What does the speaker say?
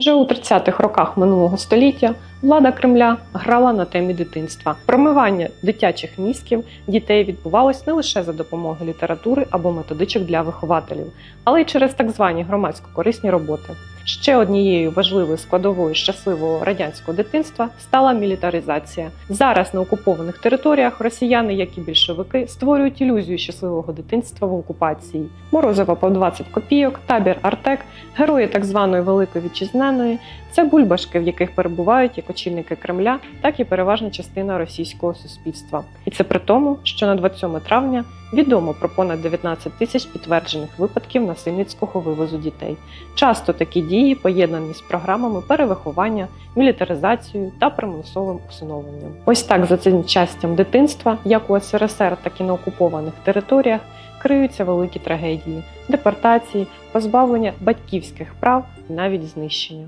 Вже у 30-х роках минулого століття влада Кремля грала на темі дитинства. Промивання дитячих мізків дітей відбувалось не лише за допомогою літератури або методичок для вихователів, але й через так звані громадсько-корисні роботи. Ще однією важливою складовою щасливого радянського дитинства стала мілітаризація. Зараз на окупованих територіях росіяни, як і більшовики, створюють ілюзію щасливого дитинства в окупації. Морозова по 20 копійок, табір Артек, герої так званої Великої Вітчизняної це бульбашки, в яких перебувають як очільники Кремля, так і переважна частина російського суспільства. І це при тому, що на 27 травня відомо про понад 19 тисяч підтверджених випадків насильницького вивозу дітей. Часто такі дії поєднані з програмами перевиховання, мілітаризацією та примусовим усиновленням. Ось так за цим частям дитинства, як у СРСР, так і на окупованих територіях, криються великі трагедії: депортації, позбавлення батьківських прав навіть знищення.